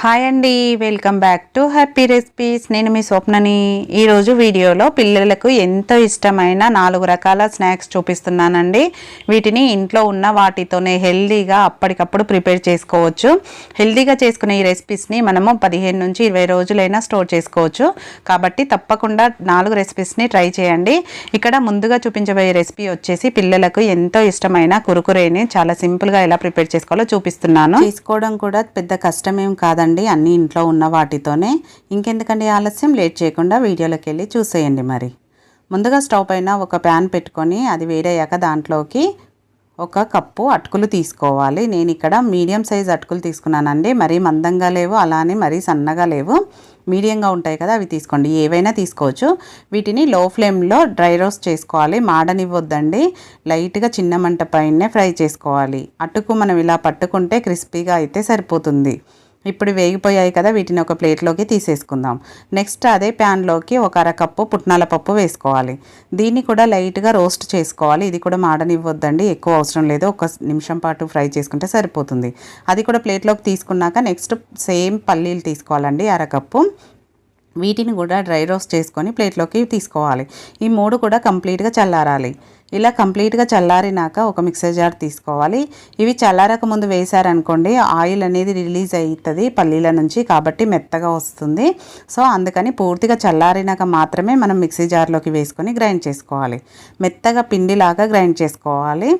Hi అండి welcome back to happy recipes నేను మీ స్వప్నని. ఈరోజు వీడియోలో పిల్లలకు ఎంతో ఇష్టమైన నాలుగు రకాల స్నాక్స్ చూపిస్తున్నానండి. వీటిని ఇంట్లో ఉన్న వాటితోనే హెల్దీగా అప్పటికప్పుడు ప్రిపేర్ చేసుకోవచ్చు. హెల్దీగా చేసుకునే ఈ రెసిపీస్ని మనము పదిహేను నుంచి ఇరవై రోజులైనా స్టోర్ చేసుకోవచ్చు. కాబట్టి తప్పకుండా నాలుగు రెసిపీస్ని ట్రై చేయండి. ఇక్కడ ముందుగా చూపించబోయే రెసిపీ వచ్చేసి పిల్లలకు ఎంతో ఇష్టమైన కురుకురేని చాలా సింపుల్గా ఎలా ప్రిపేర్ చేసుకోవాలో చూపిస్తున్నాను. తీసుకోవడం కూడా పెద్ద కష్టమేం కాదండి. అన్ని ఇంట్లో ఉన్న వాటితోనే. ఇంకెందుకండి ఆలస్యం? లేట్ చేయకుండా వీడియోలోకి వెళ్ళి చూసేయండి మరి. ముందుగా స్టవ్ పైన ఒక ప్యాన్ పెట్టుకొని అది వేడయ్యాక దాంట్లోకి ఒక కప్పు అటుకులు తీసుకోవాలి. నేను ఇక్కడ మీడియం సైజ్ అటుకులు తీసుకున్నానండి. మరీ మందంగా లేవు అలానే మరీ సన్నగా లేవు. మీడియంగా ఉంటాయి కదా అవి తీసుకోండి. ఏవైనా తీసుకోవచ్చు. వీటిని లో ఫ్లేమ్లో డ్రై రోస్ట్ చేసుకోవాలి. మాడనివ్వద్దండి. లైట్గా చిన్న మంట పైనే ఫ్రై చేసుకోవాలి. అటుకు మనం ఇలా పట్టుకుంటే క్రిస్పీగా అయితే సరిపోతుంది. ఇప్పుడు వేగిపోయాయి కదా వీటిని ఒక ప్లేట్లోకి తీసేసుకుందాం. నెక్స్ట్ అదే ప్యాన్లోకి ఒక అరకప్పు పుట్నాల పప్పు వేసుకోవాలి. దీన్ని కూడా లైట్గా రోస్ట్ చేసుకోవాలి. ఇది కూడా మాడనివ్వద్దండి ఎక్కువ అవసరం లేదు. ఒక నిమిషం పాటు ఫ్రై చేసుకుంటే సరిపోతుంది. అది కూడా ప్లేట్లోకి తీసుకున్నాక నెక్స్ట్ సేమ్ పల్లీలు తీసుకోవాలండి అరకప్పు. వీటిని కూడా డ్రై రోస్ట్ చేసుకొని ప్లేట్లోకి తీసుకోవాలి. ఈ మూడు కూడా కంప్లీట్గా చల్లారాలి. ఇలా కంప్లీట్గా చల్లారినాక ఒక మిక్సర్ జార్ తీసుకోవాలి. ఇవి చల్లారక ముందు వేశారనుకోండి ఆయిల్ అనేది రిలీజ్ అవుతుంది పల్లీల నుంచి కాబట్టి మెత్తగా వస్తుంది. సో అందుకని పూర్తిగా చల్లారినాక మాత్రమే మనం మిక్సీ జార్లోకి వేసుకొని గ్రైండ్ చేసుకోవాలి. మెత్తగా పిండిలాగా గ్రైండ్ చేసుకోవాలి.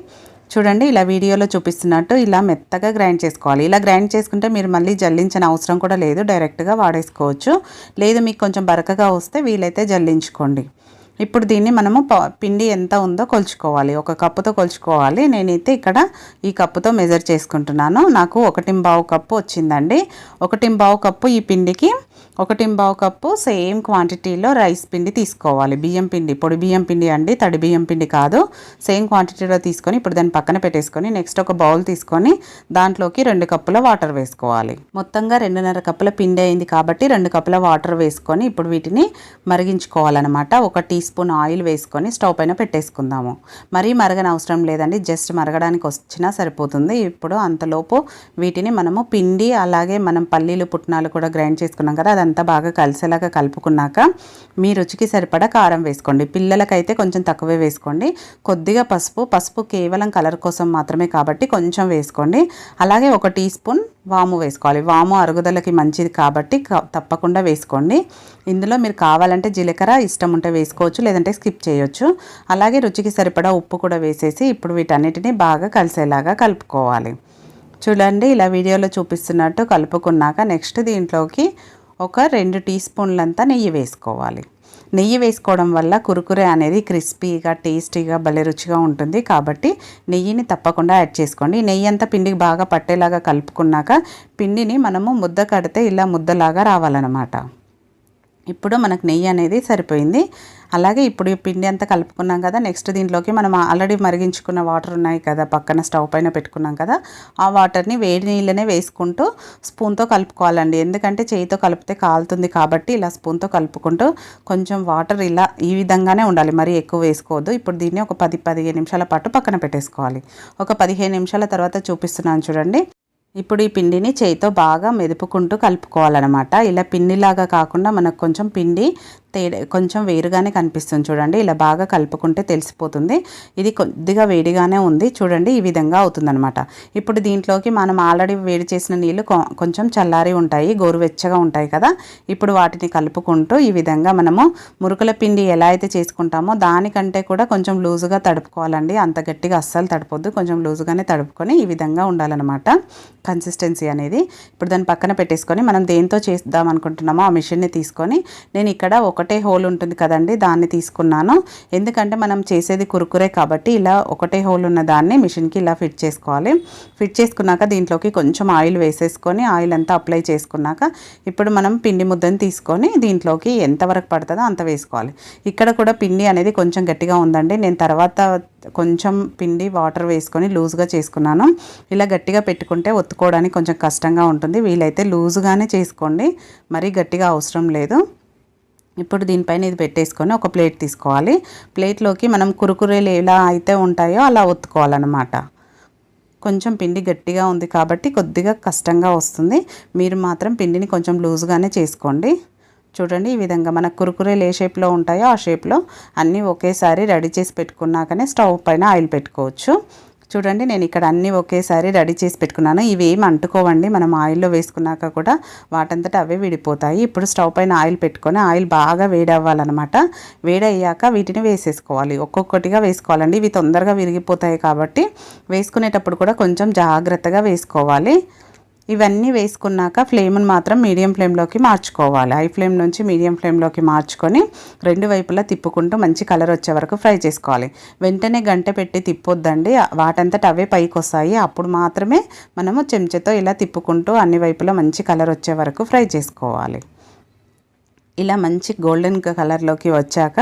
చూడండి ఇలా వీడియోలో చూపిస్తున్నట్టు ఇలా మెత్తగా గ్రైండ్ చేసుకోవాలి. ఇలా గ్రైండ్ చేసుకుంటే మీరు మళ్ళీ జల్లించిన అవసరం కూడా లేదు డైరెక్ట్గా వాడేసుకోవచ్చు. లేదు మీకు కొంచెం బరకగా వస్తే వీలైతే జల్లించుకోండి. ఇప్పుడు దీన్ని మనము పిండి ఎంత ఉందో కొలుచుకోవాలి. ఒక కప్పుతో కొలుచుకోవాలి. నేనైతే ఇక్కడ ఈ కప్పుతో మెజర్ చేసుకుంటున్నాను. నాకు ఒకటి బావు కప్పు వచ్చిందండి. ఒకటి బావు కప్పు ఈ పిండికి ఒకటి బావు కప్పు సేమ్ క్వాంటిటీలో రైస్ పిండి తీసుకోవాలి. బియ్యం పిండి పొడి బియ్యం పిండి అండి తడి బియ్యం పిండి కాదు. సేమ్ క్వాంటిటీలో తీసుకొని ఇప్పుడు దాన్ని పక్కన పెట్టేసుకొని నెక్స్ట్ ఒక బౌల్ తీసుకొని దాంట్లోకి రెండు కప్పుల వాటర్ వేసుకోవాలి. మొత్తంగా రెండున్నర కప్పుల పిండి అయింది కాబట్టి రెండు కప్పుల వాటర్ వేసుకొని ఇప్పుడు వీటిని మరిగించుకోవాలన్నమాట. ఒక టీ స్పూన్ ఆయిల్ వేసుకొని స్టవ్ పైన పెట్టేసుకుందాము. మరీ మరగని అవసరం లేదండి. జస్ట్ మరగడానికి వచ్చినా సరిపోతుంది. ఇప్పుడు అంతలోపు వీటిని మనము పిండి అలాగే మనం పల్లీలు పుట్నాలు కూడా గ్రైండ్ చేసుకున్నాం కదా అదంతా బాగా కలిసేలాగా కలుపుకున్నాక మీ రుచికి సరిపడా కారం వేసుకోండి. పిల్లలకైతే కొంచెం తక్కువే వేసుకోండి. కొద్దిగా పసుపు పసుపు కేవలం కలర్ కోసం మాత్రమే కాబట్టి కొంచెం వేసుకోండి. అలాగే ఒక టీ స్పూన్ వాము వేసుకోవాలి. వాము అరుగుదలకి మంచిది కాబట్టి తప్పకుండా వేసుకోండి. ఇందులో మీరు కావాలంటే జీలకర్ర ఇష్టం ఉంటే వేసుకోవచ్చు. లేదంటే స్కిప్ చేయొచ్చు. అలాగే రుచికి సరిపడా ఉప్పు కూడా వేసేసి ఇప్పుడు వీటన్నిటిని బాగా కలిసేలాగా కలుపుకోవాలి. చూడండి ఇలా వీడియోలో చూపిస్తున్నట్టు కలుపుకున్నాక నెక్స్ట్ దీంట్లోకి ఒక రెండు టీ స్పూన్లంతా నెయ్యి వేసుకోవాలి. నెయ్యి వేసుకోవడం వల్ల కురుకురే అనేది క్రిస్పీగా టేస్టీగా భలే రుచిగా ఉంటుంది. కాబట్టి నెయ్యిని తప్పకుండా యాడ్ చేసుకోండి. నెయ్యి అంతా పిండికి బాగా పట్టేలాగా కలుపుకున్నాక పిండిని మనము ముద్ద కడితే ఇలా ముద్దలాగా రావాలన్నమాట. ఇప్పుడు మనకు నెయ్యి అనేది సరిపోయింది. అలాగే ఇప్పుడు ఈ పిండి అంతా కలుపుకున్నాం కదా నెక్స్ట్ దీంట్లోకి మనం ఆల్రెడీ మరిగించుకున్న వాటర్ ఉన్నాయి కదా పక్కన స్టవ్ పైన పెట్టుకున్నాం కదా ఆ వాటర్ని వేడి నీళ్ళనే వేసుకుంటూ స్పూన్తో కలుపుకోవాలండి. ఎందుకంటే చేయితో కలిపితే కాలుతుంది కాబట్టి ఇలా స్పూన్తో కలుపుకుంటూ కొంచెం వాటర్ ఇలా ఈ విధంగానే ఉండాలి. మరి ఎక్కువ వేసుకోవద్దు. ఇప్పుడు దీన్ని ఒక పది పదిహేను నిమిషాల పాటు పక్కన పెట్టేసుకోవాలి. ఒక పదిహేను నిమిషాల తర్వాత చూపిస్తున్నాను చూడండి. ఇప్పుడు ఈ పిండిని చేయితో బాగా మెదుపుకుంటూ కలుపుకోవాలన్నమాట. ఇలా పిండిలాగా కాకుండా మనకు కొంచెం పిండి తేడా కొంచెం వేరుగానే కనిపిస్తుంది. చూడండి ఇలా బాగా కలుపుకుంటే తెలిసిపోతుంది. ఇది కొద్దిగా వేడిగానే ఉంది. చూడండి ఈ విధంగా అవుతుందనమాట ఇప్పుడు దీంట్లోకి మనం ఆల్రెడీ వేడి చేసిన నీళ్ళు కొంచెం చల్లారి ఉంటాయి. గోరువెచ్చగా ఉంటాయి కదా. ఇప్పుడు వాటిని కలుపుకుంటూ ఈ విధంగా మనము మురుకుల పిండి ఎలా అయితే చేసుకుంటామో దానికంటే కూడా కొంచెం లూజుగా తడుపుకోవాలండి. అంత గట్టిగా అస్సలు తడపొద్దు. కొంచెం లూజుగానే తడుపుకొని ఈ విధంగా ఉండాలన్నమాట. కన్సిస్టెన్సీ అనేది. ఇప్పుడు దాన్ని పక్కన పెట్టేసుకొని మనం దేంతో చేద్దాం అనుకుంటున్నామో ఆ మిషన్ని తీసుకొని నేను ఇక్కడ ఒక ఒకటే హోల్ ఉంటుంది కదండి దాన్ని తీసుకున్నాను. ఎందుకంటే మనం చేసేది కురుకురే కాబట్టి ఇలా ఒకటే హోల్ ఉన్న దాన్ని మిషన్కి ఇలా ఫిట్ చేసుకోవాలి. ఫిట్ చేసుకున్నాక దీంట్లోకి కొంచెం ఆయిల్ వేసేసుకొని ఆయిల్ అంతా అప్లై చేసుకున్నాక ఇప్పుడు మనం పిండి ముద్దని తీసుకొని దీంట్లోకి ఎంతవరకు పడుతుందో అంత వేసుకోవాలి. ఇక్కడ కూడా పిండి అనేది కొంచెం గట్టిగా ఉందండి. నేను తర్వాత కొంచెం పిండి వాటర్ వేసుకొని లూజ్గా చేసుకున్నాను. ఇలా గట్టిగా పెట్టుకుంటే ఒత్తుకోవడానికి కొంచెం కష్టంగా ఉంటుంది. వీలైతే లూజుగానే చేసుకోండి. మరీ గట్టిగా అవసరం లేదు. ఇప్పుడు దీనిపైన ఇది పెట్టేసుకొని ఒక ప్లేట్ తీసుకోవాలి. ప్లేట్లోకి మనం కురుకురేలు ఎలా అయితే ఉంటాయో అలా ఒత్తుకోవాలన్నమాట. కొంచెం పిండి గట్టిగా ఉంది కాబట్టి కొద్దిగా కష్టంగా వస్తుంది. మీరు మాత్రం పిండిని కొంచెం లూజ్గానే చేసుకోండి. చూడండి ఈ విధంగా మన కురుకురేలు ఏ షేప్లో ఉంటాయో ఆ షేప్లో అన్నీ ఒకేసారి రెడీ చేసి పెట్టుకున్నాకనే స్టవ్ పైన ఆయిల్ పెట్టుకోవచ్చు. చూడండి నేను ఇక్కడ అన్నీ ఒకేసారి రెడీ చేసి పెట్టుకున్నాను. ఇవి ఏమి అంటుకోవండి మనం ఆయిల్లో వేసుకున్నాక కూడా వాటంతట అవే విడిపోతాయి. ఇప్పుడు స్టవ్ పైన ఆయిల్ పెట్టుకొని ఆయిల్ బాగా వేడి అవ్వాలన్నమాట వేడి అయ్యాక వీటిని వేసేసుకోవాలి. ఒక్కొక్కటిగా వేసుకోవాలండి. ఇవి తొందరగా విరిగిపోతాయి కాబట్టి వేసుకునేటప్పుడు కూడా కొంచెం జాగ్రత్తగా వేసుకోవాలి. ఇవన్నీ వేసుకున్నాక ఫ్లేమ్ని మాత్రం మీడియం ఫ్లేమ్లోకి మార్చుకోవాలి. హై ఫ్లేమ్ నుంచి మీడియం ఫ్లేమ్లోకి మార్చుకొని రెండు వైపులా తిప్పుకుంటూ మంచి కలర్ వచ్చే వరకు ఫ్రై చేసుకోవాలి. వెంటనే గంట పెట్టి తిప్పొద్దండి. వాటంతట అవే పైకి వస్తాయి అప్పుడు మాత్రమే మనము చెంచాతో ఇలా తిప్పుకుంటూ అన్ని వైపులా మంచి కలర్ వచ్చే వరకు ఫ్రై చేసుకోవాలి. ఇలా మంచి గోల్డెన్ కలర్లోకి వచ్చాక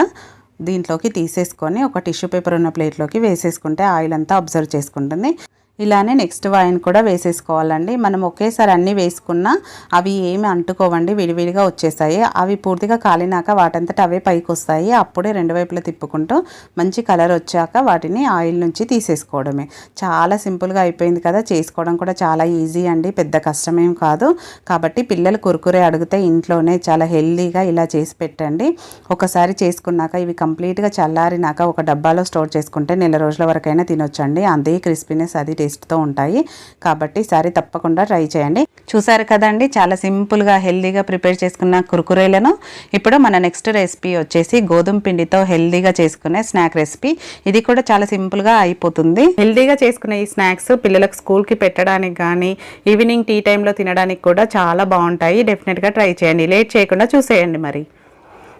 దీంట్లోకి తీసేసుకొని ఒక టిష్యూ పేపర్ ఉన్న ప్లేట్లోకి వేసేసుకుంటే ఆయిల్ అంతా అబ్జర్వ్ చేసుకుంటుంది. ఇలానే నెక్స్ట్ వాయిన్ కూడా వేసేసుకోవాలండి. మనం ఒకేసారి అన్నీ వేసుకున్నా అవి ఏమి అంటుకోవండి విడివిడిగా వచ్చేసాయి. అవి పూర్తిగా కాలినాక వాటంతట అవే పైకి వస్తాయి అప్పుడే రెండు వైపులా తిప్పుకుంటూ మంచి కలర్ వచ్చాక వాటిని ఆయిల్ నుంచి తీసేసుకోవడమే. చాలా సింపుల్గా అయిపోయింది కదా చేసుకోవడం కూడా చాలా ఈజీ అండి పెద్ద కష్టమేం కాదు. కాబట్టి పిల్లలు కురుకురే అడిగితే ఇంట్లోనే చాలా హెల్దీగా ఇలా చేసి పెట్టండి. ఒకసారి చేసుకున్నాక ఇవి కంప్లీట్గా చల్లారినాక ఒక డబ్బాలో స్టోర్ చేసుకుంటే నెల రోజుల వరకైనా తినొచ్చండి. అదే క్రిస్పీనెస్ అది టేస్ట్తో ఉంటాయి. కాబట్టి సారీ తప్పకుండా ట్రై చేయండి. చూసారు కదండి చాలా సింపుల్గా హెల్దీగా ప్రిపేర్ చేసుకున్న కురుకురేలను. ఇప్పుడు మన నెక్స్ట్ రెసిపీ వచ్చేసి గోధుమ పిండితో హెల్దీగా చేసుకునే స్నాక్ రెసిపీ. ఇది కూడా చాలా సింపుల్గా అయిపోతుంది. హెల్దీగా చేసుకునే ఈ స్నాక్స్ పిల్లలకు స్కూల్కి పెట్టడానికి కానీ ఈవినింగ్ టీ టైంలో తినడానికి కూడా చాలా బాగుంటాయి. డెఫినెట్గా ట్రై చేయండి. లేట్ చేయకుండా చూసేయండి మరి.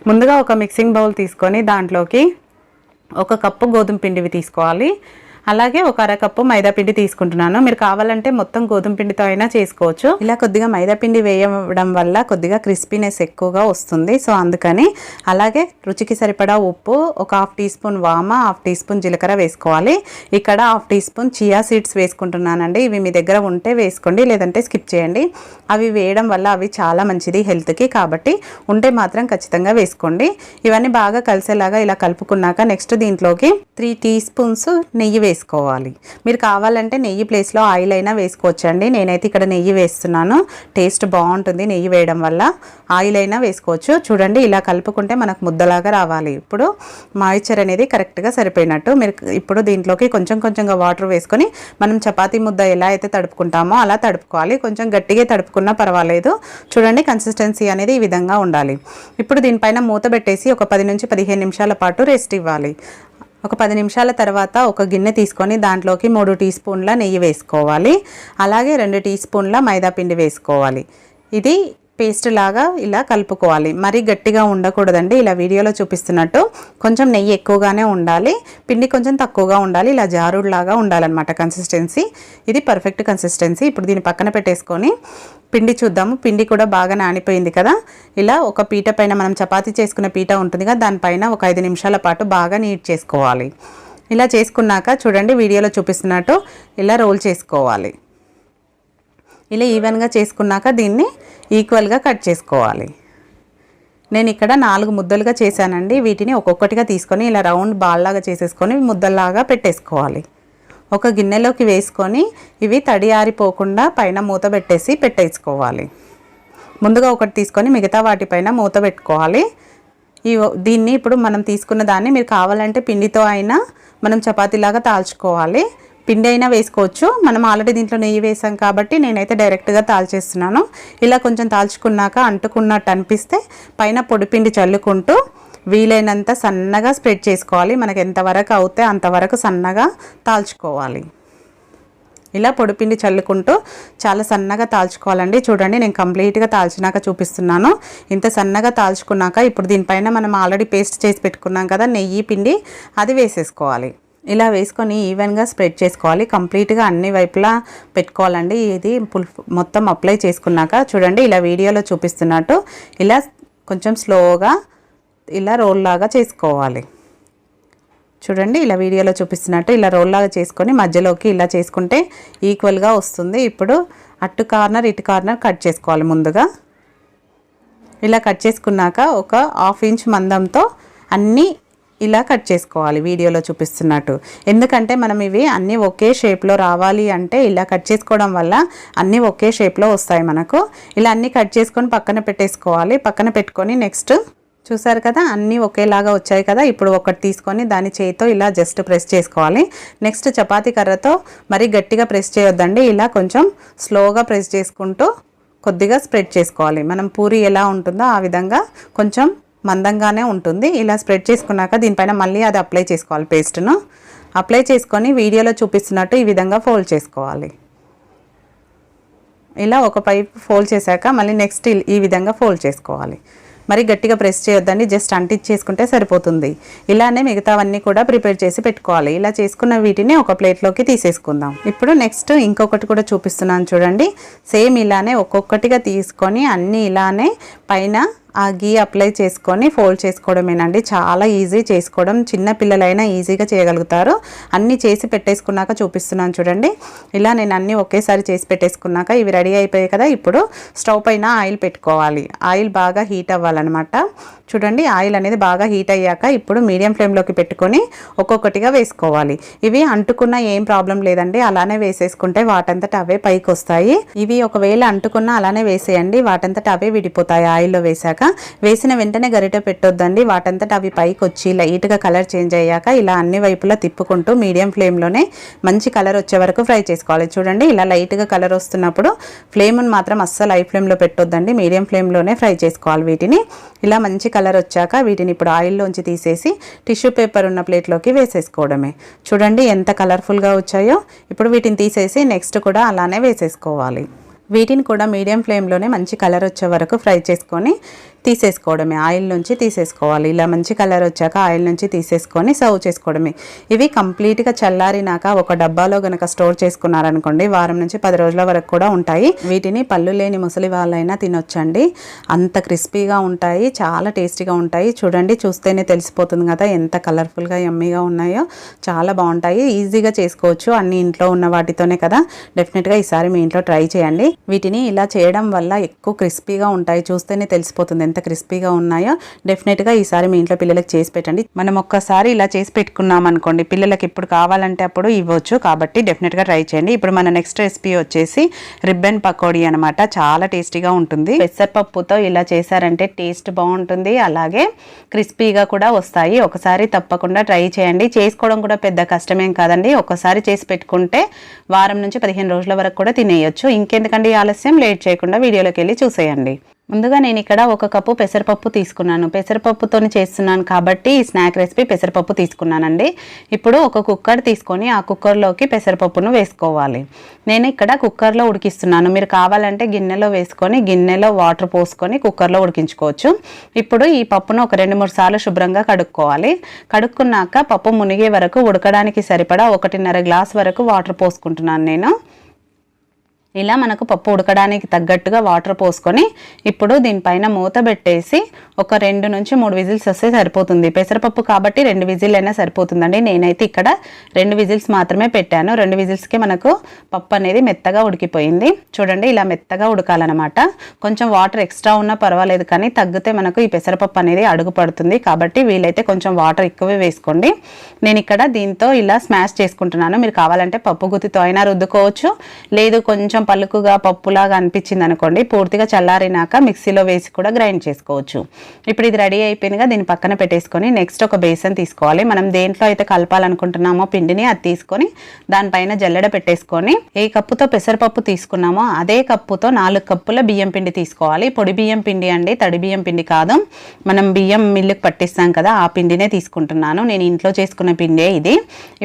ముందుగా ఒక మిక్సింగ్ బౌల్ తీసుకొని దాంట్లోకి ఒక కప్పు గోధుమ పిండివి తీసుకోవాలి. అలాగే ఒక అరకప్పు మైదా పిండి తీసుకుంటున్నాను. మీరు కావాలంటే మొత్తం గోధుమ పిండితో అయినా చేసుకోవచ్చు. ఇలా కొద్దిగా మైదా పిండి వేయడం వల్ల కొద్దిగా క్రిస్పీనెస్ ఎక్కువగా వస్తుంది. సో అందుకని అలాగే రుచికి సరిపడా ఉప్పు ఒక హాఫ్ టీ స్పూన్ వామ హాఫ్ టీ స్పూన్ జీలకర్ర వేసుకోవాలి. ఇక్కడ half teaspoon chia seeds వేసుకుంటున్నానండి. ఇవి మీ దగ్గర ఉంటే వేసుకోండి లేదంటే స్కిప్ చేయండి. అవి వేయడం వల్ల అవి చాలా మంచిది హెల్త్కి. కాబట్టి ఉంటే మాత్రం ఖచ్చితంగా వేసుకోండి. ఇవన్నీ బాగా కలిసేలాగా ఇలా కలుపుకున్నాక నెక్స్ట్ దీంట్లోకి త్రీ టీ స్పూన్స్ నెయ్యి వేసుకోవాలి. మీరు కావాలంటే నెయ్యి ప్లేస్లో ఆయిల్ అయినా వేసుకోవచ్చండి. నేనైతే ఇక్కడ నెయ్యి వేస్తున్నాను. టేస్ట్ బాగుంటుంది నెయ్యి వేయడం వల్ల. ఆయిల్ అయినా వేసుకోవచ్చు. చూడండి ఇలా కలుపుకుంటే మనకు ముద్దలాగా రావాలి. ఇప్పుడు మాయిశ్చర్ అనేది కరెక్ట్గా సరిపోయినట్టు. మీరు ఇప్పుడు దీంట్లోకి కొంచెం కొంచెంగా వాటర్ వేసుకొని మనం చపాతీ ముద్ద ఎలా అయితే తడుపుకుంటామో అలా తడుపుకోవాలి. కొంచెం గట్టిగా తడుపుకున్నా పర్వాలేదు. చూడండి కన్సిస్టెన్సీ అనేది ఈ విధంగా ఉండాలి. ఇప్పుడు దీనిపైన మూత పెట్టేసి ఒక పది నుంచి పదిహేను నిమిషాల పాటు రెస్ట్ ఇవ్వాలి. ఒక పది నిమిషాల తర్వాత ఒక గిన్నె తీసుకొని దాంట్లోకి మూడు టీ స్పూన్ల నెయ్యి వేసుకోవాలి. అలాగే రెండు టీ స్పూన్ల మైదా పిండి వేసుకోవాలి. ఇది పేస్ట్ లాగా ఇలా కలుపుకోవాలి. మరీ గట్టిగా ఉండకూడదండి. ఇలా వీడియోలో చూపిస్తున్నట్టు కొంచెం నెయ్యి ఎక్కువగానే ఉండాలి. పిండి కొంచెం తక్కువగా ఉండాలి. ఇలా జారుడులాగా ఉండాలన్నమాట కన్సిస్టెన్సీ ఇది పర్ఫెక్ట్ కన్సిస్టెన్సీ ఇప్పుడు దీన్ని పక్కన పెట్టేసుకొని పిండి చూద్దాము. పిండి కూడా బాగా నానిపోయింది కదా. ఇలా ఒక పీట పైన మనం చపాతీ చేసుకునే పీట ఉంటుంది కదా. దానిపైన ఒక ఐదు నిమిషాల పాటు బాగా నీట్ చేసుకోవాలి. ఇలా చేసుకున్నాక చూడండి వీడియోలో చూపిస్తున్నట్టు ఇలా రోల్ చేసుకోవాలి. ఇలా ఈవెన్గా చేసుకున్నాక దీన్ని ఈక్వల్గా కట్ చేసుకోవాలి. నేను ఇక్కడ నాలుగు ముద్దలుగా చేశానండి. వీటిని ఒక్కొక్కటిగా తీసుకొని ఇలా రౌండ్ బాల్లాగా చేసేసుకొని ముద్దల్లాగా పెట్టేసుకోవాలి. ఒక గిన్నెలోకి వేసుకొని ఇవి తడి ఆరిపోకుండా పైన మూత పెట్టేసి పెట్టేసుకోవాలి. ముందుగా ఒకటి తీసుకొని మిగతా వాటిపైన మూత పెట్టుకోవాలి. ఈ దీన్ని ఇప్పుడు మనం తీసుకున్న దాన్ని మీరు కావాలంటే పిండితో అయినా మనం చపాతీలాగా తాల్చుకోవాలి. పిండి అయినా వేసుకోవచ్చు. మనం ఆల్రెడీ దీంట్లో నెయ్యి వేసాం కాబట్టి నేనైతే డైరెక్ట్గా తాల్చేస్తున్నాను. ఇలా కొంచెం తాల్చుకున్నాక అంటుకున్నట్టు అనిపిస్తే పైన పొడిపిండి చల్లుకుంటూ వీలైనంత సన్నగా స్ప్రెడ్ చేసుకోవాలి. మనకు ఎంతవరకు అవుతే అంతవరకు సన్నగా తాల్చుకోవాలి. ఇలా పొడిపిండి చల్లుకుంటూ చాలా సన్నగా తాల్చుకోవాలండి. చూడండి నేను కంప్లీట్గా తాల్చినాక చూపిస్తున్నాను. ఇంత సన్నగా తాల్చుకున్నాక ఇప్పుడు దీనిపైన మనం ఆల్రెడీ పేస్ట్ చేసి పెట్టుకున్నాం కదా నెయ్యి పిండి అది వేసేసుకోవాలి. ఇలా వేసుకొని ఈవెన్గా స్ప్రెడ్ చేసుకోవాలి. కంప్లీట్గా అన్ని వైపులా పెట్టుకోవాలండి. ఇది మొత్తం అప్లై చేసుకున్నాక చూడండి ఇలా వీడియోలో చూపిస్తున్నట్టు ఇలా కొంచెం స్లోగా ఇలా రోల్ లాగా చేసుకోవాలి. చూడండి ఇలా వీడియోలో చూపిస్తున్నట్టు ఇలా రోల్ లాగా చేసుకొని మధ్యలోకి ఇలా చేసుకుంటే ఈక్వల్గా వస్తుంది. ఇప్పుడు అటు కార్నర్ ఇటు కార్నర్ కట్ చేసుకోవాలి ముందుగా. ఇలా కట్ చేసుకున్నాక ఒక హాఫ్ ఇంచ్ మందంతో అన్నీ ఇలా కట్ చేసుకోవాలి వీడియోలో చూపిస్తున్నట్టు. ఎందుకంటే మనం ఇవి అన్నీ ఒకే షేప్లో రావాలి అంటే ఇలా కట్ చేసుకోవడం వల్ల అన్నీ ఒకే షేప్లో వస్తాయి మనకు. ఇలా అన్నీ కట్ చేసుకొని పక్కన పెట్టేసుకోవాలి. పక్కన పెట్టుకొని నెక్స్ట్ చూసారు కదా అన్నీ ఒకేలాగా వచ్చాయి కదా. ఇప్పుడు ఒకటి తీసుకొని దాని చేయితో ఇలా జస్ట్ ప్రెస్ చేసుకోవాలి. నెక్స్ట్ చపాతీ కర్రతో మరీ గట్టిగా ప్రెస్ చేయొద్దండి. ఇలా కొంచెం స్లోగా ప్రెస్ చేసుకుంటూ కొద్దిగా స్ప్రెడ్ చేసుకోవాలి. మనం పూరి ఎలా ఉంటుందో ఆ విధంగా కొంచెం మందంగానే ఉంటుంది. ఇలా స్ప్రెడ్ చేసుకున్నాక దీనిపైన మళ్ళీ అది అప్లై చేసుకోవాలి పేస్ట్ను. అప్లై చేసుకొని వీడియోలో చూపిస్తున్నట్టు ఈ విధంగా ఫోల్డ్ చేసుకోవాలి. ఇలా ఒక పైప్ ఫోల్డ్ చేశాక మళ్ళీ నెక్స్ట్ ఈ విధంగా ఫోల్డ్ చేసుకోవాలి. మరి గట్టిగా ప్రెస్ చేయొద్దండి. జస్ట్ అంటించేసుకుంటే సరిపోతుంది. ఇలానే మిగతావన్నీ కూడా ప్రిపేర్ చేసి పెట్టుకోవాలి. ఇలా చేసుకున్న వీటిని ఒక ప్లేట్లోకి తీసేసుకుందాం. ఇప్పుడు నెక్స్ట్ ఇంకొకటి కూడా చూపిస్తున్నాను చూడండి. సేమ్ ఇలానే ఒక్కొక్కటిగా తీసుకొని అన్నీ ఇలానే పైన ఆ గీ అప్లై చేసుకొని ఫోల్డ్ చేసుకోవడమేనండి. చాలా ఈజీ చేసుకోవడం. చిన్న పిల్లలైనా ఈజీగా చేయగలుగుతారు. అన్నీ చేసి పెట్టేసుకున్నాక చూపిస్తున్నాను చూడండి. ఇలా నేను అన్నీ ఒకేసారి చేసి పెట్టేసుకున్నాక ఇవి రెడీ అయిపోయాయి కదా. ఇప్పుడు స్టవ్ పైన ఆయిల్ పెట్టుకోవాలి. ఆయిల్ బాగా హీట్ అవ్వాలన్నమాట. చూడండి ఆయిల్ అనేది బాగా హీట్ అయ్యాక ఇప్పుడు మీడియం ఫ్లేమ్లోకి పెట్టుకొని ఒక్కొక్కటిగా వేసుకోవాలి. ఇవి అంటుకున్న ఏం ప్రాబ్లం లేదండి. అలానే వేసేసుకుంటే వాటంతట అవే పైకి వస్తాయి ఇవి ఒకవేళ అంటుకున్న అలానే వేసేయండి. వాటంతట అవే విడిపోతాయి. ఆయిల్ ఆయిల్లో వేశాక వేసిన వెంటనే గరిట పెట్టొద్దండి. వాటంతట అవి పైకి వచ్చి లైట్గా కలర్ చేంజ్ అయ్యాక ఇలా అన్ని వైపులా తిప్పుకుంటూ మీడియం ఫ్లేమ్లోనే మంచి కలర్ వచ్చే వరకు ఫ్రై చేసుకోవాలి. చూడండి ఇలా లైట్గా కలర్ వస్తున్నప్పుడు ఫ్లేమ్ని మాత్రం అస్సలు హై ఫ్లేమ్లో పెట్టొద్దండి. మీడియం ఫ్లేమ్లోనే ఫ్రై చేసుకోవాలి వీటిని. ఇలా మంచి కలర్ వచ్చాక వీటిని ఇప్పుడు ఆయిల్లోంచి తీసేసి టిష్యూ పేపర్ ఉన్న ప్లేట్లోకి వేసేసుకోవడమే. చూడండి ఎంత కలర్ఫుల్గా వచ్చాయో. ఇప్పుడు వీటిని తీసేసి నెక్స్ట్ కూడా అలానే వేసేసుకోవాలి. వీటిని కూడా మీడియం ఫ్లేమ్లోనే మంచి కలర్ వచ్చే వరకు ఫ్రై చేసుకొని తీసేసుకోవడమే. ఆయిల్ నుంచి తీసేసుకోవాలి. ఇలా మంచి కలర్ వచ్చాక ఆయిల్ నుంచి తీసేసుకొని సర్వ్ చేసుకోవడమే. ఇవి కంప్లీట్గా చల్లారినాక ఒక డబ్బాలో గనక స్టోర్ చేసుకున్నారనుకోండి వారం నుంచి పది రోజుల వరకు కూడా ఉంటాయి. వీటిని పళ్ళు లేని ముసలి వాళ్ళైనా తినొచ్చండి. అంత క్రిస్పీగా ఉంటాయి చాలా టేస్టీగా ఉంటాయి. చూడండి చూస్తేనే తెలిసిపోతుంది కదా ఎంత కలర్ఫుల్గా ఎమ్మీగా ఉన్నాయో. చాలా బాగుంటాయి. ఈజీగా చేసుకోవచ్చు. అన్ని ఇంట్లో ఉన్న వాటితోనే కదా. డెఫినెట్గా ఈసారి మీ ఇంట్లో ట్రై చేయండి. వీటిని ఇలా చేయడం వల్ల ఎక్కువ క్రిస్పీగా ఉంటాయి. చూస్తేనే తెలిసిపోతుంది. ఎంత క్రిస్పీగా ఉన్నాయో డెఫినెట్గా ఈసారి మీ ఇంట్లో పిల్లలకి చేసి పెట్టండి. మనం ఒక్కసారి ఇలా చేసి పెట్టుకున్నాం అనుకోండి పిల్లలకి ఇప్పుడు కావాలంటే అప్పుడు ఇవ్వచ్చు. కాబట్టి డెఫినెట్గా ట్రై చేయండి. ఇప్పుడు మన నెక్స్ట్ రెసిపీ వచ్చేసి రిబ్బన్ పకోడీ అనమాట చాలా టేస్టీగా ఉంటుంది. పెసరపప్పుతో ఇలా చేశారంటే టేస్ట్ బాగుంటుంది. అలాగే క్రిస్పీగా కూడా వస్తాయి. ఒకసారి తప్పకుండా ట్రై చేయండి. చేసుకోవడం కూడా పెద్ద కష్టమేం కాదండి. ఒకసారి చేసి పెట్టుకుంటే వారం నుంచి పదిహేను రోజుల వరకు కూడా తినేయచ్చు. ఇంకెందుకండి ఆలస్యం? లేట్ చేయకుండా వీడియోలోకి వెళ్ళి చూసేయండి. ముందుగా నేను ఇక్కడ ఒక కప్పు పెసరపప్పు తీసుకున్నాను. పెసరపప్పుతో చేస్తున్నాను కాబట్టి ఈ స్నాక్ రెసిపీ పెసరపప్పు తీసుకున్నానండి. ఇప్పుడు ఒక కుక్కర్ తీసుకొని ఆ కుక్కర్లోకి పెసరపప్పును వేసుకోవాలి. నేను ఇక్కడ కుక్కర్లో ఉడికిస్తున్నాను. మీరు కావాలంటే గిన్నెలో వేసుకొని గిన్నెలో వాటర్ పోసుకొని కుక్కర్లో ఉడికించుకోవచ్చు. ఇప్పుడు ఈ పప్పును ఒక రెండు మూడు సార్లు శుభ్రంగా కడుక్కోవాలి. కడుక్కున్నాక పప్పు మునిగే వరకు ఉడకడానికి సరిపడా ఒకటిన్నర గ్లాస్ వరకు వాటర్ పోసుకుంటున్నాను నేను. ఇలా మనకు పప్పు ఉడకడానికి తగ్గట్టుగా వాటర్ పోసుకొని ఇప్పుడు దీనిపైన మూత పెట్టేసి ఒక రెండు నుంచి మూడు విజిల్స్ వస్తే సరిపోతుంది. పెసరపప్పు కాబట్టి రెండు విజిల్ అయినా సరిపోతుందండి. నేనైతే ఇక్కడ రెండు విజిల్స్ మాత్రమే పెట్టాను. రెండు విజిల్స్కి మనకు పప్పు అనేది మెత్తగా ఉడికిపోయింది. చూడండి ఇలా మెత్తగా ఉడకాలన్నమాట. కొంచెం వాటర్ ఎక్స్ట్రా ఉన్నా పర్వాలేదు కానీ తగ్గితే మనకు ఈ పెసరపప్పు అనేది అడుగు పడుతుంది. కాబట్టి వీలైతే కొంచెం వాటర్ ఎక్కువే వేసుకోండి. నేను ఇక్కడ దీంతో ఇలా స్మాష్ చేసుకుంటున్నాను. మీరు కావాలంటే పప్పు గుత్తితో అయినా రుద్దుకోవచ్చు. లేదు కొంచెం పలుకుగా పప్పులాగా అనిపించింది అనుకోండి పూర్తిగా చల్లారినాక మిక్సీలో వేసి కూడా గ్రైండ్ చేసుకోవచ్చు. ఇప్పుడు ఇది రెడీ అయిపోయినగా దీన్ని పక్కన పెట్టేసుకొని నెక్స్ట్ ఒక బేసన్ తీసుకోవాలి. మనం దేంట్లో అయితే కలపాలనుకుంటున్నామో పిండిని అది తీసుకొని దానిపైన జల్లెడ పెట్టేసుకొని ఏ కప్పుతో పెసరపప్పు తీసుకున్నామో అదే కప్పుతో నాలుగు కప్పుల బియ్యం పిండి తీసుకోవాలి. పొడి బియ్యం పిండి అండి తడి బియ్యం పిండి కాదు. మనం బియ్యం మిల్లుకు పట్టిస్తాం కదా ఆ పిండినే తీసుకుంటున్నాను. నేను ఇంట్లో చేసుకున్న పిండే ఇది.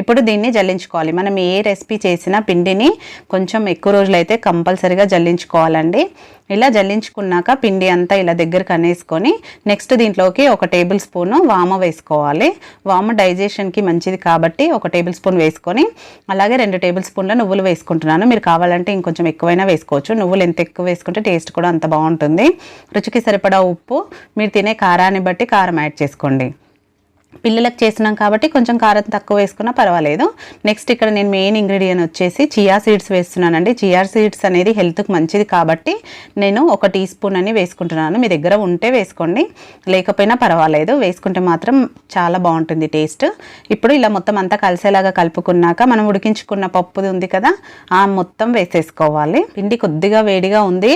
ఇప్పుడు దీన్ని జల్లించుకోవాలి. మనం ఏ రెసిపీ చేసినా పిండిని కొంచెం ఎక్కువ రోజులైతే కంపల్సరీగా జల్లించుకోవాలండి. ఇలా జల్లించుకున్నాక పిండి అంతా ఇలా దగ్గరకు అనేసుకొని నెక్స్ట్ దీంట్లోకి ఒక టేబుల్ స్పూను వామ వేసుకోవాలి. వామ డైజెషన్కి మంచిది కాబట్టి ఒక టేబుల్ స్పూన్ వేసుకొని అలాగే రెండు టేబుల్ స్పూన్ల నువ్వులు వేసుకుంటున్నాను. మీరు కావాలంటే ఇంకొంచెం ఎక్కువైనా వేసుకోవచ్చు. నువ్వులు ఎంత ఎక్కువ వేసుకుంటే టేస్ట్ కూడా అంత బాగుంటుంది. రుచికి సరిపడా ఉప్పు మీరు తినే కారాన్ని బట్టి కారం యాడ్ చేసుకోండి. పిల్లలకు చేస్తున్నాం కాబట్టి కొంచెం కారం తక్కువ వేసుకున్నా పర్వాలేదు. నెక్స్ట్ ఇక్కడ నేను మెయిన్ ఇంగ్రీడియంట్ వచ్చేసి చియా సీడ్స్ వేస్తున్నానండి. చియా సీడ్స్ అనేది హెల్త్కి మంచిది కాబట్టి నేను ఒక టీ స్పూన్ అని వేసుకుంటున్నాను. మీ దగ్గర ఉంటే వేసుకోండి. లేకపోయినా పర్వాలేదు. వేసుకుంటే మాత్రం చాలా బాగుంటుంది టేస్ట్ ఇప్పుడు ఇలా మొత్తం అంతా కలిసేలాగా కలుపుకున్నాక మనం ఉడికించుకున్న పప్పుది ఉంది కదా ఆ మొత్తం వేసేసుకోవాలి. పిండి కొద్దిగా వేడిగా ఉంది.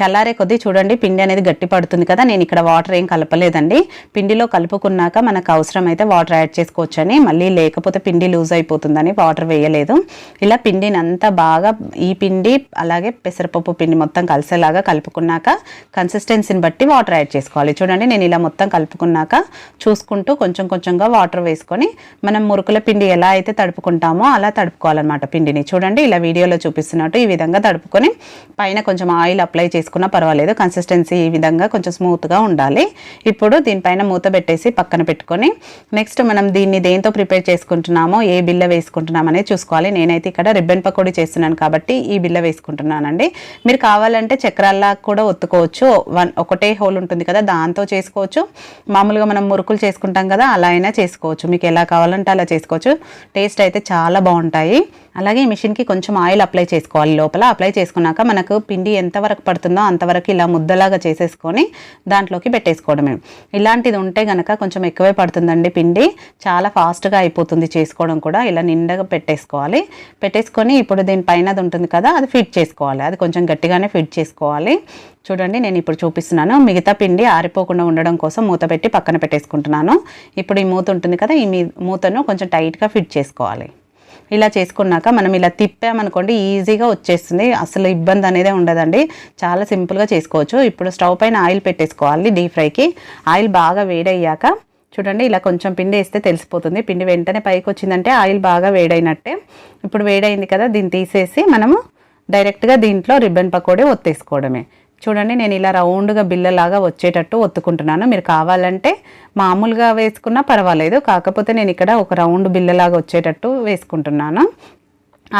చల్లారే కొద్దీ చూడండి పిండి అనేది గట్టి పడుతుంది కదా నేను ఇక్కడ వాటర్ ఏం కలపలేదండి. పిండిలో కలుపుకున్నాక మనకు అవసరం అయితే వాటర్ యాడ్ చేసుకోవచ్చని మళ్ళీ లేకపోతే పిండి లూజ్ అయిపోతుందని వాటర్ వేయలేదు. ఇలా పిండిని అంతా బాగా ఈ పిండి అలాగే పెసరపప్పు పిండి మొత్తం కలిసేలాగా కలుపుకున్నాక కన్సిస్టెన్సీని బట్టి వాటర్ యాడ్ చేసుకోవాలి. చూడండి నేను ఇలా మొత్తం కలుపుకున్నాక చూసుకుంటూ కొంచెం కొంచెంగా వాటర్ వేసుకొని మనం మురుకుల పిండి ఎలా అయితే తడుపుకుంటామో అలా తడుపుకోవాలన్నమాట పిండిని. చూడండి ఇలా వీడియోలో చూపిస్తున్నట్టు ఈ విధంగా తడుపుకొని పైన కొంచెం ఆయిల్ అప్లై చేసుకున్నా పర్వాలేదు. కన్సిస్టెన్సీ ఈ విధంగా కొంచెం స్మూత్గా ఉండాలి. ఇప్పుడు దీనిపైన మూత పెట్టేసి పక్కన పెట్టుకొని నెక్స్ట్ మనం దీన్ని దేంతో ప్రిపేర్ చేసుకుంటున్నామో ఏ బిల్ల వేసుకుంటున్నాం అనేది చూసుకోవాలి. నేనైతే ఇక్కడ రిబ్బన్ పకోడీ చేస్తున్నాను కాబట్టి ఈ బిల్ల వేసుకుంటున్నానండి. మీరు కావాలంటే చక్రాల్లా కూడా ఒత్తుకోవచ్చు. వన్ ఒకటే హోల్ ఉంటుంది కదా దాంతో చేసుకోవచ్చు. మామూలుగా మనం మురుకులు చేసుకుంటాం కదా అలా అయినా చేసుకోవచ్చు. మీకు ఎలా కావాలంటే అలా చేసుకోవచ్చు. టేస్ట్ అయితే చాలా బాగుంటాయి. అలాగే ఈ మిషన్కి కొంచెం ఆయిల్ అప్లై చేసుకోవాలి. లోపల అప్లై చేసుకున్నాక మనకు పిండి ఎంతవరకు పడుతుందో అంతవరకు ఇలా ముద్దలాగా చేసేసుకొని దాంట్లోకి పెట్టేసుకోవడమే. ఇలాంటిది ఉంటే కనుక కొంచెం ఎక్కువే పడుతుంది పడుతుందండి పిండి. చాలా ఫాస్ట్గా అయిపోతుంది చేసుకోవడం కూడా. ఇలా నిండగా పెట్టేసుకోవాలి. పెట్టేసుకొని ఇప్పుడు దీని పైన ఉంటుంది కదా అది ఫిట్ చేసుకోవాలి. అది కొంచెం గట్టిగానే ఫిట్ చేసుకోవాలి. చూడండి నేను ఇప్పుడు చూపిస్తున్నాను. మిగతా పిండి ఆరిపోకుండా ఉండడం కోసం మూత పెట్టి పక్కన పెట్టేసుకుంటున్నాను. ఇప్పుడు ఈ మూత ఉంటుంది కదా ఈ మూతను కొంచెం టైట్గా ఫిట్ చేసుకోవాలి. ఇలా చేసుకున్నాక మనం ఇలా తిప్పామనుకోండి ఈజీగా వచ్చేస్తుంది. అసలు ఇబ్బంది అనేది ఉండదండి. చాలా సింపుల్గా చేసుకోవచ్చు. ఇప్పుడు స్టవ్ పైన ఆయిల్ పెట్టేసుకోవాలి డీప్ ఫ్రైకి. ఆయిల్ బాగా వేడయ్యాక చూడండి ఇలా కొంచెం పిండి వేస్తే తెలిసిపోతుంది. పిండి వెంటనే పైకి వచ్చిందంటే ఆయిల్ బాగా వేడైనట్టే. ఇప్పుడు వేడైంది కదా దీన్ని తీసేసి మనము డైరెక్ట్గా దీంట్లో రిబ్బన్ పకోడీ ఒత్తేసుకోవడమే. చూడండి నేను ఇలా రౌండ్గా బిల్లలాగా వచ్చేటట్టు ఒత్తుకుంటున్నాను. మీరు కావాలంటే మామూలుగా వేసుకున్నా పర్వాలేదు. కాకపోతే నేను ఇక్కడ ఒక రౌండ్ బిల్లలాగా వచ్చేటట్టు వేసుకుంటున్నాను.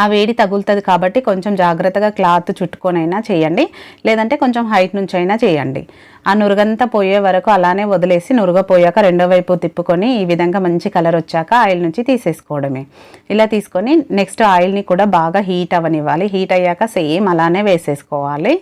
ఆ వేడి తగులుతుంది కాబట్టి కొంచెం జాగ్రత్తగా క్లాత్ చుట్టుకొనైనా చేయండి. లేదంటే కొంచెం హైట్ నుంచి అయినా చేయండి. ఆ నురుగంతా పోయే వరకు అలానే వదిలేసి నురుగపోయాక రెండో వైపు తిప్పుకొని ఈ విధంగా మంచి కలర్ వచ్చాక ఆయిల్ నుంచి తీసేసుకోవడమే. ఇలా తీసుకొని నెక్స్ట్ ఆయిల్ని కూడా బాగా హీట్ అవ్వనివ్వాలి హీట్ అయ్యాక సేమ్ అలానే వేసేసుకోవాలి.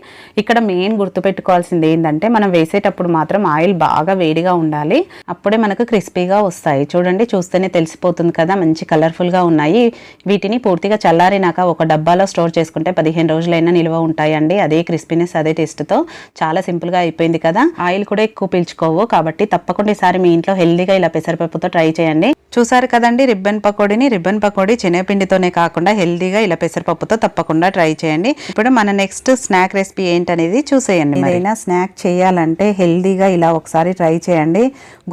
ఇక్కడ మెయిన్ గుర్తుపెట్టుకోవాల్సింది ఏంటంటే మనం వేసేటప్పుడు మాత్రం ఆయిల్ బాగా వేడిగా ఉండాలి. అప్పుడే మనకు క్రిస్పీగా వస్తాయి. చూడండి చూస్తేనే తెలిసిపోతుంది కదా మంచి కలర్ఫుల్గా ఉన్నాయి. వీటిని పూర్తిగా చల్లారినాక ఒక డబ్బాలో స్టోర్ చేసుకుంటే పదిహేను రోజులైనా నిల్వ ఉంటాయండి. అదే క్రిస్పీనెస్ అదే టేస్ట్తో. చాలా సింపుల్గా అయిపోయింది కదా. ఆయిల్ కూడా ఎక్కువ పీల్చుకోవు. కాబట్టి తప్పకుండా ఈసారి మీ ఇంట్లో హెల్దీగా ఇలా పెసరపప్పుతో ట్రై చేయండి. చూసారు కదండి రిబ్బన్ పకోడీని. రిబ్బన్ పకోడీ శనగపిండితోనే కాకుండా హెల్దీగా ఇలా పెసరపప్పుతో తప్పకుండా ట్రై చేయండి. ఇప్పుడు మన నెక్స్ట్ స్నాక్ రెసిపీ ఏంటనేది చూసేయండి ఏదైనా స్నాక్ చేయాలంటే హెల్దీగా ఇలా ఒకసారి ట్రై చేయండి.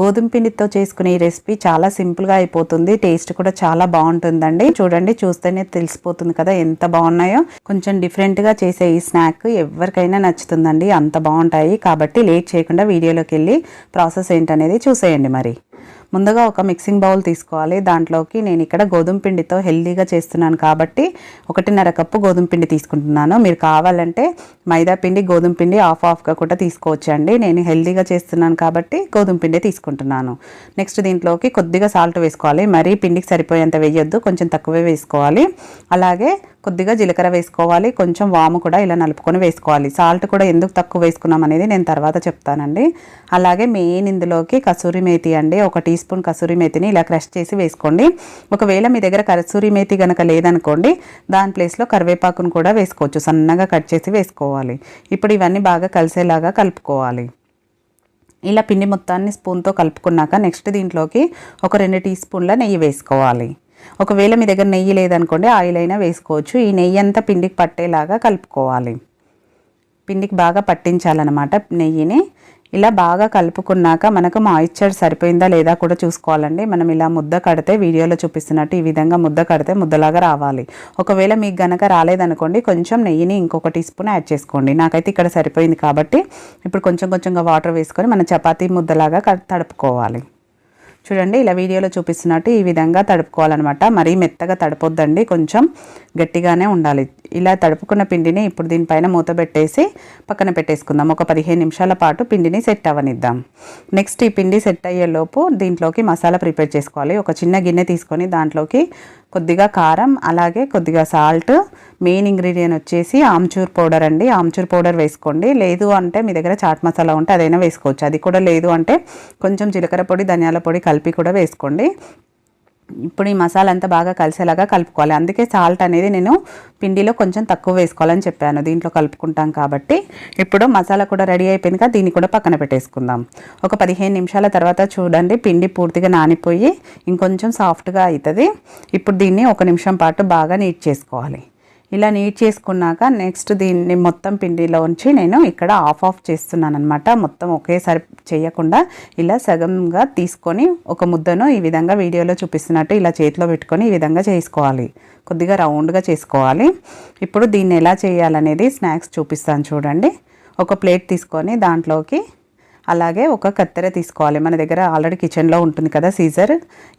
గోధుమ పిండితో చేసుకునే ఈ రెసిపీ చాలా సింపుల్గా అయిపోతుంది. టేస్ట్ కూడా చాలా బాగుంటుందండి. చూడండి చూస్తేనే తెలిసిపోతుంది కదా ఎంత బాగున్నాయో. కొంచెం డిఫరెంట్గా చేసే ఈ స్నాక్ ఎవరికైనా నచ్చుతుందండి. అంత బాగుంటాయి. కాబట్టి లేట్ చేయకుండా వీడియోలోకి వెళ్ళి ప్రాసెస్ ఏంటనేది చూసేయండి మరి. ముందుగా ఒక మిక్సింగ్ బౌల్ తీసుకోవాలి. దాంట్లోకి నేను ఇక్కడ గోధుమ పిండితో హెల్దీగా చేస్తున్నాను కాబట్టి ఒకటిన్నర కప్పు గోధుమ పిండి తీసుకుంటున్నాను. మీరు కావాలంటే మైదా పిండి గోధుమ పిండి ఆఫ్ ఆఫ్గా కూడా తీసుకోవచ్చండి. నేను హెల్దీగా చేస్తున్నాను కాబట్టి గోధుమ పిండి తీసుకుంటున్నాను. నెక్స్ట్ దీంట్లోకి కొద్దిగా సాల్ట్ వేసుకోవాలి. మరీ పిండికి సరిపోయేంత వేయొద్దు. కొంచెం తక్కువే వేసుకోవాలి. అలాగే కొద్దిగా జీలకర్ర వేసుకోవాలి. కొంచెం వాము కూడా ఇలా నలుపుకొని వేసుకోవాలి. సాల్ట్ కూడా ఎందుకు తక్కువ వేసుకున్నాం అనేది నేను తర్వాత చెప్తానండి. అలాగే మెయిన్ ఇందులోకి కసూరి మేతి అండి. ఒక టీ స్పూన్ కసూరి మేతిని ఇలా క్రష్ చేసి వేసుకోండి. ఒకవేళ మీ దగ్గర కసూరి మేతి కనుక లేదనుకోండి దాని ప్లేస్లో కరివేపాకును కూడా వేసుకోవచ్చు. సన్నగా కట్ చేసి వేసుకోవాలి. ఇప్పుడు ఇవన్నీ బాగా కలిసేలాగా కలుపుకోవాలి. ఇలా పిండి మొత్తాన్ని స్పూన్తో కలుపుకున్నాక నెక్స్ట్ దీంట్లోకి ఒక రెండు టీ స్పూన్ల నెయ్యి వేసుకోవాలి. ఒకవేళ మీ దగ్గర నెయ్యి లేదనుకోండి ఆయిల్ అయినా వేసుకోవచ్చు. ఈ నెయ్యి అంతా పిండికి పట్టేలాగా కలుపుకోవాలి. పిండికి బాగా పట్టించాలన్నమాట నెయ్యిని. ఇలా బాగా కలుపుకున్నాక మనకు మాయిశ్చర్ సరిపోయిందా లేదా కూడా చూసుకోవాలండి. మనం ఇలా ముద్ద కడితే వీడియోలో చూపిస్తున్నట్టు ఈ విధంగా ముద్ద కడితే ముద్దలాగా రావాలి. ఒకవేళ మీకు గనక రాలేదనుకోండి కొంచెం నెయ్యిని ఇంకొక టీ స్పూన్ యాడ్ చేసుకోండి. నాకైతే ఇక్కడ సరిపోయింది కాబట్టి ఇప్పుడు కొంచెం కొంచెంగా వాటర్ వేసుకొని మనం చపాతీ ముద్దలాగా క- తడుపుకోవాలి. చూడండి ఇలా వీడియోలో చూపిస్తున్నట్టు ఈ విధంగా తడుపుకోవాలన్నమాట. మరీ మెత్తగా తడపొద్దండి కొంచెం గట్టిగానే ఉండాలి. ఇలా తడుపుకున్న పిండిని ఇప్పుడు దీనిపైన మూత పెట్టేసి పక్కన పెట్టేసుకుందాం. ఒక పదిహేను నిమిషాల పాటు పిండిని సెట్ అవ్వనిద్దాం. నెక్స్ట్ ఈ పిండి సెట్ అయ్యేలోపు దీంట్లోకి మసాలా ప్రిపేర్ చేసుకోవాలి. ఒక చిన్న గిన్నె తీసుకొని దాంట్లోకి కొద్దిగా కారం అలాగే కొద్దిగా సాల్ట్ మెయిన్ ఇంగ్రీడియంట్ వచ్చేసి ఆమ్చూర్ పౌడర్ అండి. ఆమ్చూర్ పౌడర్ వేసుకోండి. లేదు అంటే మీ దగ్గర చాట్ మసాలా ఉంటే అదైనా వేసుకోవచ్చు. అది కూడా లేదు అంటే కొంచెం జీలకర్ర పొడి ధనియాల పొడి కలిపి కూడా వేసుకోండి. ఇప్పుడు ఈ మసాలా అంతా బాగా కలిసేలాగా కలుపుకోవాలి. అందుకే సాల్ట్ అనేది నేను పిండిలో కొంచెం తక్కువ వేసుకోవాలని చెప్పాను. దీంట్లో కలుపుకుంటాం కాబట్టి. ఇప్పుడు మసాలా కూడా రెడీ అయిపోయింది కదా దీన్ని కూడా పక్కన పెట్టేసుకుందాం. ఒక పదిహేను నిమిషాల తర్వాత చూడండి పిండి పూర్తిగా నానిపోయి ఇంకొంచెం సాఫ్ట్గా అవుతుంది. ఇప్పుడు దీన్ని ఒక నిమిషం పాటు బాగా నీట్ చేసుకోవాలి. ఇలా నీట్ చేసుకున్నాక నెక్స్ట్ దీన్ని మొత్తం పిండిలో ఉంచి నేను ఇక్కడ ఆఫ్ ఆఫ్ చేస్తున్నాను అనమాట మొత్తం ఒకేసారి చేయకుండా ఇలా సగంగా తీసుకొని ఒక ముద్దను ఈ విధంగా వీడియోలో చూపిస్తున్నట్టు ఇలా చేతిలో పెట్టుకొని ఈ విధంగా చేసుకోవాలి. కొద్దిగా రౌండ్గా చేసుకోవాలి. ఇప్పుడు దీన్ని ఎలా చేయాలనేది స్నాక్స్ చూపిస్తాను చూడండి. ఒక ప్లేట్ తీసుకొని దాంట్లోకి అలాగే ఒక కత్తెర తీసుకోవాలి. మన దగ్గర ఆల్రెడీ కిచెన్లో ఉంటుంది కదా సీజర్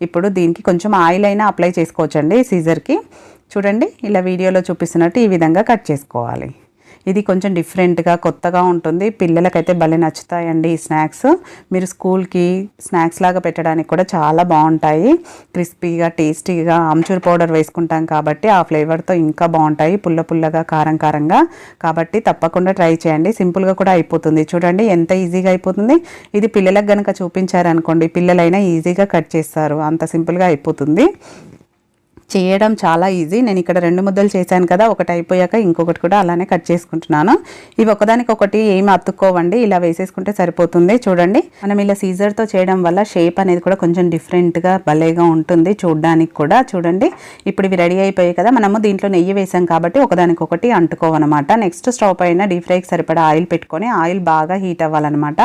ఇప్పుడు దీనికి కొంచెం ఆయిల్ అయినా అప్లై చేసుకోవచ్చండి సీజర్కి చూడండి ఇలా వీడియోలో చూపిస్తున్నట్టు ఈ విధంగా కట్ చేసుకోవాలి. ఇది కొంచెం డిఫరెంట్గా కొత్తగా ఉంటుంది. పిల్లలకైతే భలే నచ్చుతాయండి ఈ స్నాక్స్. మీరు స్కూల్కి స్నాక్స్ లాగా పెట్టడానికి కూడా చాలా బాగుంటాయి. క్రిస్పీగా టేస్టీగా ఆమ్చూర్ పౌడర్ వేసుకుంటాం కాబట్టి ఆ ఫ్లేవర్తో ఇంకా బాగుంటాయి. పుల్ల పుల్లగా కారం కారంగా. కాబట్టి తప్పకుండా ట్రై చేయండి. సింపుల్గా కూడా అయిపోతుంది. చూడండి ఎంత ఈజీగా అయిపోతుంది. ఇది పిల్లలకు కనుక చూపించారనుకోండి పిల్లలైనా ఈజీగా కట్ చేస్తారు. అంత సింపుల్గా అయిపోతుంది. చేయడం చాలా ఈజీ. నేను ఇక్కడ రెండు ముద్దలు చేశాను కదా ఒకటి అయిపోయాక ఇంకొకటి కూడా అలానే కట్ చేసుకుంటున్నాను. ఇవి ఒకదానికొకటి ఏమి అతుక్కోవండి ఇలా వేసేసుకుంటే సరిపోతుంది. చూడండి మనం ఇలా సీజర్తో చేయడం వల్ల షేప్ అనేది కూడా కొంచెం డిఫరెంట్గా భలేగా ఉంటుంది చూడడానికి కూడా. చూడండి ఇప్పుడు ఇవి రెడీ అయిపోయాయి కదా మనము దీంట్లో నెయ్యి వేసాం కాబట్టి ఒకదానికొకటి అంటుకోవన్నమాట నెక్స్ట్ స్టవ్ పైన డీప్ ఫ్రైకి సరిపడా ఆయిల్ పెట్టుకొని ఆయిల్ బాగా హీట్ అవ్వాలన్నమాట.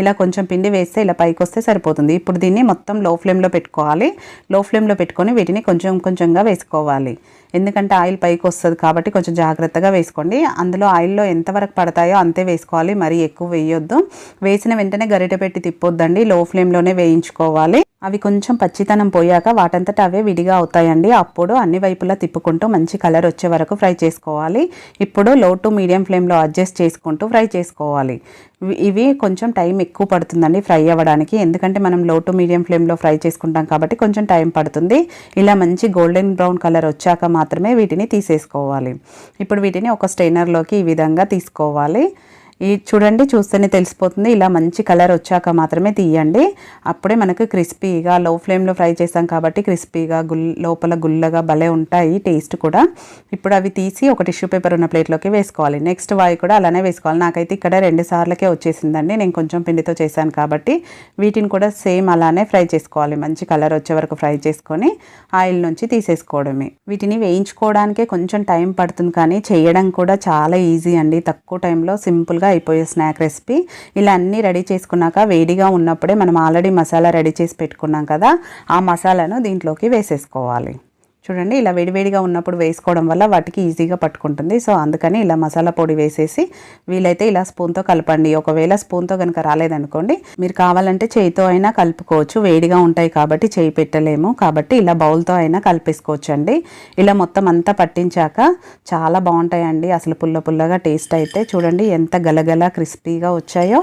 ఇలా కొంచెం పిండి వేస్తే ఇలా పైకి వస్తే సరిపోతుంది. ఇప్పుడు దీన్ని మొత్తం లో ఫ్లేమ్లో పెట్టుకోవాలి లో ఫ్లేమ్లో పెట్టుకొని వీటిని కొంచెం కొంచెం కొంచెంగా వేసుకోవాలి. ఎందుకంటే ఆయిల్ పైకి వస్తుంది కాబట్టి కొంచెం జాగ్రత్తగా వేసుకోండి. అందులో ఆయిల్లో ఎంతవరకు పడతాయో అంతే వేసుకోవాలి. మరీ ఎక్కువ వేయొద్దు. వేసిన వెంటనే గరిటె పెట్టి తిప్పొద్దండి. లో ఫ్లేమ్లోనే వేయించుకోవాలి. అవి కొంచెం పచ్చితనం పోయాక వాటంతట అవే విడిగా అవుతాయండి. అప్పుడు అన్ని వైపులా తిప్పుకుంటూ మంచి కలర్ వచ్చే వరకు ఫ్రై చేసుకోవాలి. ఇప్పుడు లో టు మీడియం ఫ్లేమ్లో అడ్జస్ట్ చేసుకుంటూ ఫ్రై చేసుకోవాలి. ఇవి కొంచెం టైం ఎక్కువ పడుతుందండి ఫ్రై అవ్వడానికి. ఎందుకంటే మనం లో టు మీడియం ఫ్లేమ్లో ఫ్రై చేసుకుంటాం కాబట్టి కొంచెం టైం పడుతుంది. ఇలా మంచి గోల్డెన్ బ్రౌన్ కలర్ వచ్చాక మాత్రమే వీటిని తీసేసుకోవాలి. ఇప్పుడు వీటిని ఒక స్టెయినర్లోకి ఈ విధంగా తీసుకోవాలి. ఈ చూడండి చూస్తేనే తెలిసిపోతుంది. ఇలా మంచి కలర్ వచ్చాక మాత్రమే తీయండి. అప్పుడే మనకు క్రిస్పీగా లో ఫ్లేమ్లో ఫ్రై చేసాం కాబట్టి క్రిస్పీగా గుల్ లోపల గుల్లగా భలే ఉంటాయి టేస్ట్ కూడా. ఇప్పుడు అవి తీసి ఒక టిష్యూ పేపర్ ఉన్న ప్లేట్లోకి వేసుకోవాలి. నెక్స్ట్ వాయి కూడా అలానే వేసుకోవాలి. నాకైతే ఇక్కడ రెండు సార్లకే వచ్చేసిందండి. నేను కొంచెం పిండితో చేశాను కాబట్టి వీటిని కూడా సేమ్ అలానే ఫ్రై చేసుకోవాలి. మంచి కలర్ వచ్చే వరకు ఫ్రై చేసుకొని ఆయిల్ నుంచి తీసేసుకోవడమే. వీటిని వేయించుకోవడానికే కొంచెం టైం పడుతుంది కానీ చేయడం కూడా చాలా ఈజీ అండి. తక్కువ టైంలో సింపుల్గా అయిపోయే స్నాక్ రెసిపీ ఇలా అన్నీ రెడీ చేసుకున్నాక వేడిగా ఉన్నప్పుడే మనం ఆల్రెడీ మసాలా రెడీ చేసి పెట్టుకున్నాం కదా ఆ మసాలాను దీంట్లోకి వేసేసుకోవాలి. చూడండి ఇలా వేడివేడిగా ఉన్నప్పుడు వేసుకోవడం వల్ల వాటికి ఈజీగా పట్టుకుంటుంది. సో అందుకని ఇలా మసాలా పొడి వేసేసి వీలైతే ఇలా స్పూన్తో కలపండి. ఒకవేళ స్పూన్తో కనుక రాలేదనుకోండి మీరు కావాలంటే చేయితో అయినా కలుపుకోవచ్చు. వేడిగా ఉంటాయి కాబట్టి చేయి పెట్టలేము. కాబట్టి ఇలా బౌల్తో అయినా కలిపేసుకోవచ్చు అండి ఇలా మొత్తం అంతా పట్టించాక చాలా బాగుంటాయండి. అసలు పుల్ల పుల్లగా టేస్ట్ అయితే చూడండి ఎంత గలగల క్రిస్పీగా వచ్చాయో.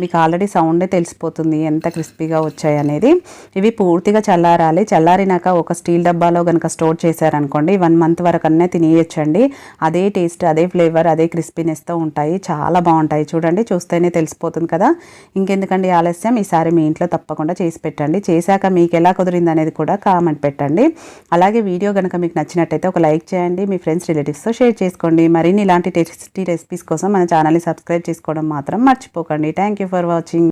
మీకు ఆల్రెడీ సౌండే తెలిసిపోతుంది ఎంత క్రిస్పీగా వచ్చాయి అనేది. ఇవి పూర్తిగా చల్లారాలి. చల్లారినాక ఒక స్టీల్ డబ్బాలో కనుక స్టోర్ చేశారనుకోండి వన్ మంత్ వరకు అన్నీ తినేయచ్చండి. అదే టేస్ట్ అదే ఫ్లేవర్ అదే క్రిస్పీనెస్తో ఉంటాయి. చాలా బాగుంటాయి. చూడండి చూస్తేనే తెలిసిపోతుంది కదా. ఇంకెందుకండి ఆలస్యం? ఈసారి మీ ఇంట్లో తప్పకుండా చేసి పెట్టండి. చేశాక మీకు ఎలా కుదిరింది అనేది కూడా కామెంట్ పెట్టండి. అలాగే వీడియో కనుక మీకు నచ్చినట్టయితే ఒక లైక్ చేయండి. మీ ఫ్రెండ్స్ రిలేటివ్స్తో షేర్ చేసుకోండి. మరిన్ని ఇలాంటి టేస్టీ రెసిపీస్ కోసం మన ఛానల్ని సబ్స్క్రైబ్ చేసుకోవడం మాత్రం మర్చిపోకండి. Thank you for watching.